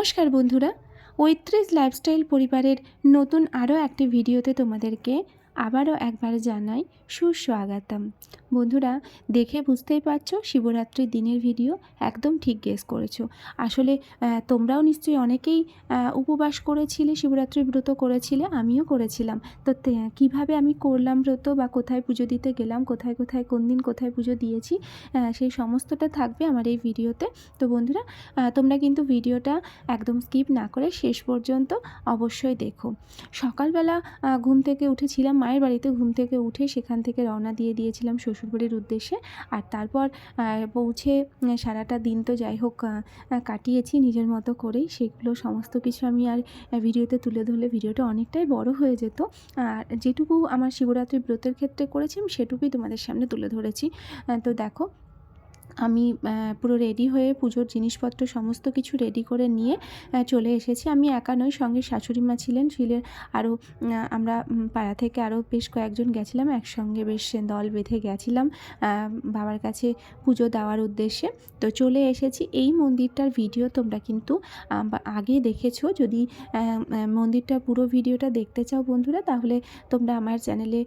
নমস্কার বন্ধুরা ঐত্রিশ লাইফস্টাইল পরিবারের নতুন আরও একটি ভিডিওতে তোমাদেরকে আবারও একবার জানাই সুস্বাগতম। বন্ধুরা, দেখে বুঝতেই পারছ শিবরাত্রির দিনের ভিডিও একদম ঠিক গেস করেছ। আসলে তোমরাও নিশ্চয়ই অনেকেই উপবাস করেছিলে, শিবরাত্রি ব্রত করেছিলে, আমিও করেছিলাম। তো কীভাবে আমি করলাম ব্রত বা কোথায় পুজো দিতে গেলাম, কোথায় কোথায়, কোন দিন কোথায় পুজো দিয়েছি সেই সমস্তটা থাকবে আমার এই ভিডিওতে। তো বন্ধুরা তোমরা কিন্তু ভিডিওটা একদম স্কিপ না করে শেষ পর্যন্ত অবশ্যই দেখো। সকালবেলা ঘুম থেকে উঠেছিলাম মায়ের বাড়িতে ঘুম থেকে উঠে সেখান থেকে রওনা দিয়ে দিয়েছিলাম শ্বশুরবাড়ির উদ্দেশ্যে। আর তারপর পৌঁছে সারাটা দিন তো যাই হোক কাটিয়েছি নিজের মতো করেই। সেগুলো সমস্ত কিছু আমি আর ভিডিওতে তুলে ধরলে ভিডিওটা অনেকটাই বড় হয়ে যেত। আর যেটুকু আমার শিবরাত্রি ব্রতের ক্ষেত্রে করেছি সেটুকুই তোমাদের সামনে তুলে ধরেছি। তো দেখো আমি পুরো রেডি হয়ে পুজোর জিনিসপত্র সমস্ত কিছু রেডি করে নিয়ে চলে এসেছি। আমি একা নই, সঙ্গে শাশুড়ি মা ছিলেন ছিলেন আরও আমরা পাড়া থেকে আরও বেশ কয়েকজন গেছিলাম। একসঙ্গে বেশ দল বেঁধে গেছিলাম বাবার কাছে পুজো দেওয়ার উদ্দেশ্যে। তো চলে এসেছি। এই মন্দিরটার ভিডিও তোমরা কিন্তু আগে দেখেছ। যদি মন্দিরটা পুরো ভিডিওটা দেখতে চাও বন্ধুরা, তাহলে তোমরা আমার চ্যানেলে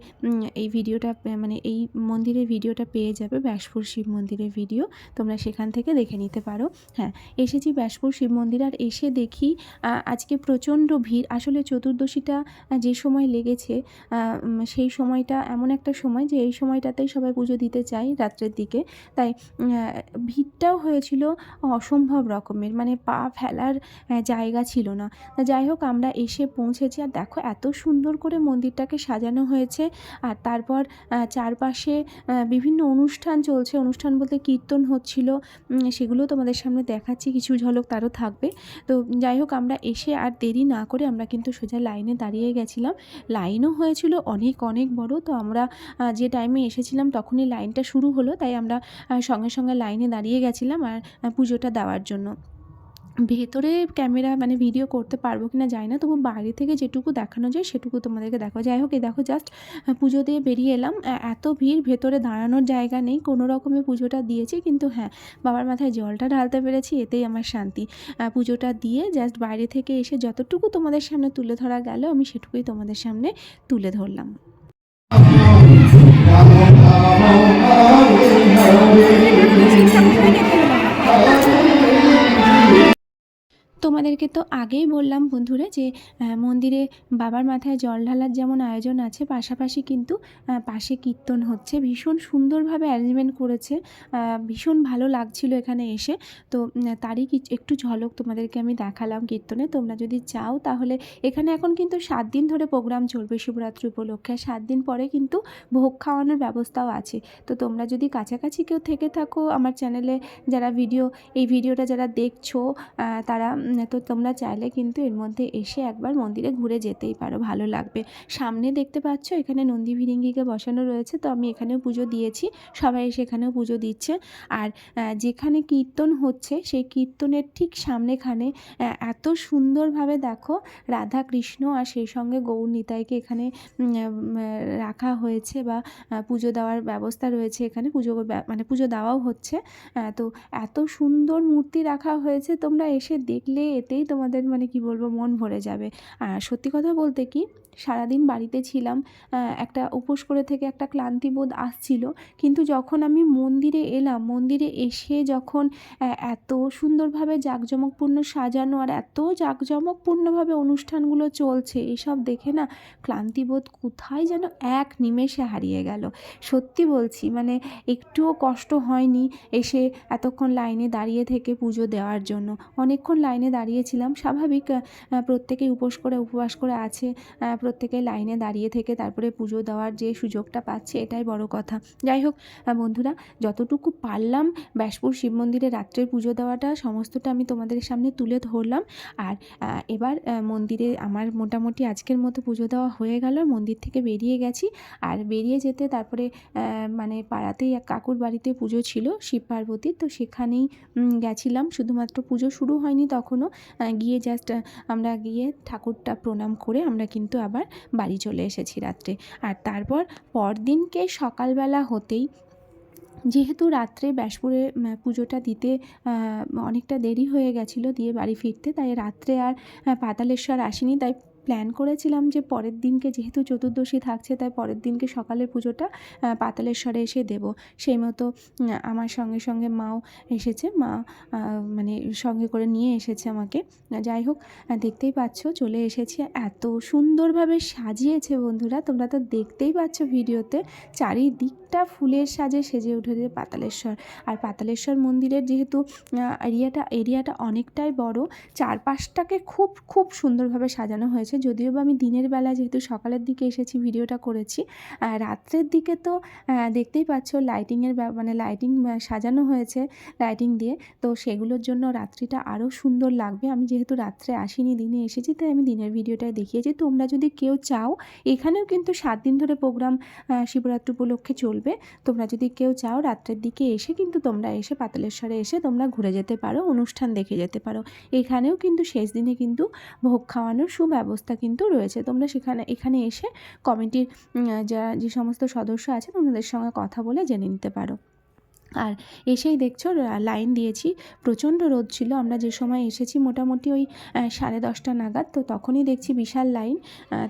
এই ভিডিওটা মানে এই মন্দিরের ভিডিওটা পেয়ে যাবে। ব্যাসপুর শিব মন্দিরের ভিডিও তোমরা সেখান থেকে দেখে নিতে পারো। হ্যাঁ এসেছি ব্যাসপুর শিব মন্দির আর এসে দেখি আজকে প্রচণ্ড ভিড়। আসলে চতুর্দশীটা যে সময় লেগেছে সেই সময়টা এমন একটা সময় যে এই সময়টাতেই সবাই পুজো দিতে চায় রাত্রের দিকে। তাই ভিড়টাও হয়েছিল অসম্ভব রকমের মানে পা ফেলার জায়গা ছিল না। যাই হোক, আমরা এসে পৌঁছেছি আর দেখো এত সুন্দর করে মন্দিরটাকে সাজানো হয়েছে। আর তারপর চারপাশে বিভিন্ন অনুষ্ঠান চলছে। অনুষ্ঠান বলতে কীর্তন হচ্ছিল উম, সেগুলো তোমাদের সামনে দেখাচ্ছি কিছু ঝলক তারও থাকবে। তো যাই হোক আমরা এসে আর দেরি না করে আমরা কিন্তু সোজা লাইনে দাঁড়িয়ে গেছিলাম। লাইনও হয়েছিল অনেক অনেক বড়। তো আমরা যে টাইমে এসেছিলাম তখনই লাইনটা শুরু হলো তাই আমরা সঙ্গে সঙ্গে লাইনে দাঁড়িয়ে গেছিলাম আর পুজোটা দেওয়ার জন্য। ভেতরে ক্যামেরা মানে ভিডিও করতে পারব কিনা যায় না তবু বাইরে থেকে যেটুকু দেখানো যায় সেটুকু তোমাদেরকে দেখো যাই হোক এই দেখো জাস্ট পুজো দিয়ে বেরিয়ে এলাম এত ভিড় ভেতরে দাঁড়ানোর জায়গা নেই কোনো রকমে পুজোটা দিয়েছি কিন্তু হ্যাঁ বাবার মাথায় জলটা ঢালতে পেরেছি এতেই আমার শান্তি পুজোটা দিয়ে জাস্ট বাইরে থেকে এসে যতটুকু তোমাদের সামনে তুলে ধরা গেল আমি সেটুকুই তোমাদের সামনে তুলে ধরলাম তোমাদেরকে তো আগেই বললাম বন্ধুরা যে মন্দিরে বাবার মাথায় জল ঢালার যেমন আয়োজন আছে, পাশাপাশি কিন্তু পাশে কীর্তন হচ্ছে। ভীষণ সুন্দরভাবে অ্যারেঞ্জমেন্ট করেছে। ভীষণ ভালো লাগছিল এখানে এসে। তো তারই একটু ঝলক তোমাদেরকে আমি দেখালাম কীর্তনে। তোমরা যদি চাও তাহলে এখানে এখন কিন্তু সাত দিন ধরে প্রোগ্রাম চলবে শিবরাত্রি উপলক্ষে। সাত দিন পরে কিন্তু ভোগ খাওয়ানোর ব্যবস্থাও আছে। তো তোমরা যদি কাছাকাছি কেউ থেকে থাকো আমার চ্যানেলে যারা ভিডিও এই ভিডিওটা যারা দেখছ তারা তো তোমরা চাইলে কিন্তু এর মধ্যে এসে একবার মন্দিরে ঘুরে যেতেই পারো, ভালো লাগবে। সামনে দেখতে পাচ্ছ এখানে নন্দী ভিরিঙ্গিকে বসানো রয়েছে, তো আমি এখানেও পুজো দিয়েছি, সবাই এসে এখানেও পুজো দিচ্ছে। আর যেখানে কীর্তন হচ্ছে, সেই কীর্তনের ঠিক সামনেখানে এত সুন্দরভাবে দেখো রাধা কৃষ্ণ আর সেই সঙ্গে গৌর নিতাইকে এখানে রাখা হয়েছে বা পুজো দেওয়ার ব্যবস্থা রয়েছে এখানে, পুজো মানে পুজো দেওয়াও হচ্ছে। তো এত সুন্দর মূর্তি রাখা হয়েছে, তোমরা এসে দেখলে এতেই তোমাদের মানে কি বলব, মন ভরে যাবে। আর সত্যি কথা বলতে কি, সারাদিন বাড়িতে ছিলাম একটা উপোস করে থেকে একটা ক্লান্তিবোধ আসছিল। কিন্তু যখন আমি মন্দিরে এলাম, মন্দিরে এসে যখন এত সুন্দরভাবে জাঁকজমকপূর্ণ সাজানো আর এত জাঁকজমকপূর্ণভাবে অনুষ্ঠানগুলো চলছে, এসব দেখে না ক্লান্তিবোধ কোথায় যেন এক নিমেষে হারিয়ে গেল। সত্যি বলছি মানে একটুও কষ্ট হয়নি এসে এতক্ষণ লাইনে দাঁড়িয়ে থেকে পুজো দেওয়ার জন্য। অনেকক্ষণ লাইনে দাঁড়িয়েছিলাম, স্বাভাবিক প্রত্যেকেই উপোস করে, উপবাস করে আছে প্রত্যেকে লাইনে দাঁড়িয়ে থেকে তারপরে পুজো দেওয়ার যে সুযোগটা পাচ্ছে এটাই বড় কথা। যাই হোক বন্ধুরা, যতটুকু পারলাম ব্যাসপুর শিব মন্দিরে রাত্রের পুজো দেওয়াটা, সমস্তটা আমি তোমাদের সামনে তুলে ধরলাম। আর এবার মন্দিরে আমার মোটামুটি আজকের মতো পুজো দেওয়া হয়ে গেল, মন্দির থেকে বেরিয়ে গেছি। আর বেরিয়ে যেতে তারপরে মানে পাড়াতেই এক কাকুর বাড়িতে পুজো ছিল, শিব পার্বতীর তো সেখানেই গেছিলাম। শুধুমাত্র পুজো শুরু হয়নি তখনও আহ, গিয়ে জাস্ট আমরা গিয়ে ঠাকুরটা প্রণাম করে আমরা কিন্তু আবার বাড়ি চলে এসেছি রাত্রে। আর তারপর পরদিনকে সকালবেলা হতেই যেহেতু রাত্রে ব্যাসপুরে পুজোটা দিতে অনেকটা দেরি হয়ে গেছিল দিয়ে বাড়ি ফিরতে তাই রাত্রে আর পাতালেশ্বর আসিনি তাই প্ল্যান করেছিলাম যে পরের দিনকে যেহেতু চতুর্দশী থাকছে, তাই পরের দিনকে সকালের পুজোটা পাতালেশ্বরে এসে দেব। সেই মতো আমার সঙ্গে সঙ্গে মাও এসেছে, মা মানে সঙ্গে করে নিয়ে এসেছে আমাকে। যাই হোক দেখতেই পাচ্ছ, চলে এসেছি। এত সুন্দরভাবে সাজিয়েছে বন্ধুরা, তোমরা তো দেখতেই পাচ্ছ ভিডিওতে, চারিদিকটা ফুলের সাজে সেজে উঠেছে পাতালেশ্বর। আর পাতালেশ্বর মন্দিরের যেহেতু এরিয়াটা এরিয়াটা অনেকটাই বড়, চারপাশটাকে খুব খুব সুন্দরভাবে সাজানো হয়েছে। যদিও বা আমি দিনের বেলা যেহেতু সকালের দিকে এসেছি ভিডিওটা করেছি রাত্রের দিকে তো দেখতেই পাচ্ছ লাইটিংয়ের মানে লাইটিং সাজানো হয়েছে লাইটিং দিয়ে। তো সেগুলোর জন্য রাত্রিটা আরও সুন্দর লাগবে। আমি যেহেতু রাত্রে আসিনি, দিনে এসেছি, তাই আমি দিনের ভিডিওটাই দেখিয়েছি। তোমরা যদি কেউ চাও, এখানেও কিন্তু সাত দিন ধরে প্রোগ্রাম শিবরাত্রি উপলক্ষে চলবে। তোমরা যদি কেউ চাও, রাত্রের দিকে এসে কিন্তু তোমরা এসে পাতালেশ্বরে এসে তোমরা ঘুরে যেতে পারো, অনুষ্ঠান দেখে যেতে পারো। এখানেও কিন্তু শেষ দিনে কিন্তু ভোগ খাওয়ানোর সুব্যবস্থা কিন্তু রয়েছে। তোমরা সেখানে, এখানে এসে কমিটির যা, যে সমস্ত সদস্য আছে, তোমাদের সঙ্গে কথা বলে জেনে নিতে পারো। আর এসেই দেখছ লাইন দিয়েছি। প্রচণ্ড রোদ ছিল, আমরা যে সময় এসেছি মোটামুটি ওই সাড়ে দশটা নাগাদ, তো তখনই দেখছি বিশাল লাইন।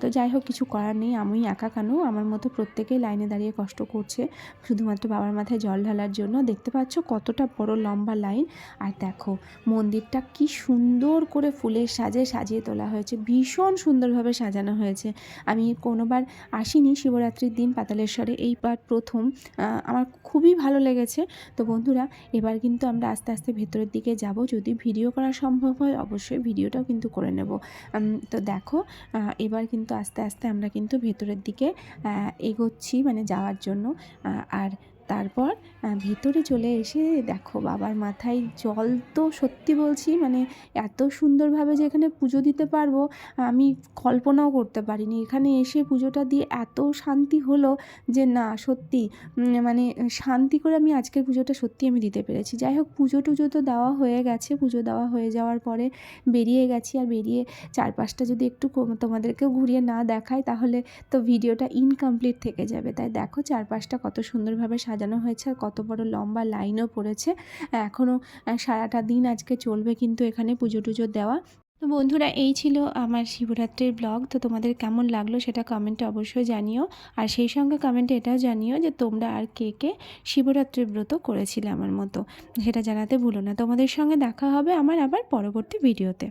তো যাই হোক, কিছু করার নেই, আমি একা কেন? আমার মতো প্রত্যেকেই লাইনে দাঁড়িয়ে কষ্ট করছে, শুধুমাত্র বাবার মাথায় জল ঢালার জন্য। দেখতে পাচ্ছ কতটা বড় লম্বা লাইন। আর দেখো, মন্দিরটা কি সুন্দর করে ফুলের সাজে সাজিয়ে তোলা হয়েছে, ভীষণ সুন্দরভাবে সাজানো হয়েছে। আমি কোনোবার আসিনি, শিবরাত্রির দিন পাতালেশ্বরে এইবার প্রথম। আমার খুবই ভালো লেগেছে। তো বন্ধুরা, এবার কিন্তু আমরা আস্তে আস্তে ভেতরের দিকে যাব। যদি ভিডিও করা সম্ভব হয়, অবশ্যই ভিডিওটাও কিন্তু করে নেব। তো দেখো এবার কিন্তু আস্তে আস্তে আমরা কিন্তু ভেতরের দিকে এগোচ্ছি মানে যাওয়ার জন্য। আর তারপর ভেতরে চলে এসে দেখো বাবার মাথায় জল তো সত্যি বলছি মানে এত সুন্দরভাবে যে এখানে পুজো দিতে পারব, আমি কল্পনাও করতে পারিনি। এখানে এসে পুজোটা দিয়ে এত শান্তি হলো যে না, সত্যি মানে শান্তি করে আমি আজকের পুজোটা সত্যি আমি দিতে পেরেছি। যাই হোক, পুজো টুজো তো দেওয়া হয়ে গেছে। পুজো দেওয়া হয়ে যাওয়ার পরে বেরিয়ে গেছি আর বেরিয়ে চারপাশটা যদি একটু তোমাদেরকেও ঘুরিয়ে না দেখায় তাহলে তো ভিডিওটা ইনকমপ্লিট থেকে যাবে। তাই দেখো চারপাশটা কত সুন্দরভাবে সাজানো হয়েছে আর কত বড় লম্বা লাইনও পড়েছে। এখনও সারাটা দিন আজকে চলবে কিন্তু এখানে পুজো টুজো দেওয়া। তো বন্ধুরা, এই ছিল আমার শিবরাত্রির ব্লগ। তো তোমাদের কেমন লাগল সেটা কমেন্টে অবশ্যই জানিও। আর সেই সঙ্গে কমেন্টে এটাও জানিও যে তোমরা আর কে কে শিবরাত্রির ব্রত করেছিলে আমার মতো। সেটা জানাতে ভুলো না। তোমাদের সঙ্গে দেখা হবে আমার আবার পরবর্তী ভিডিওতে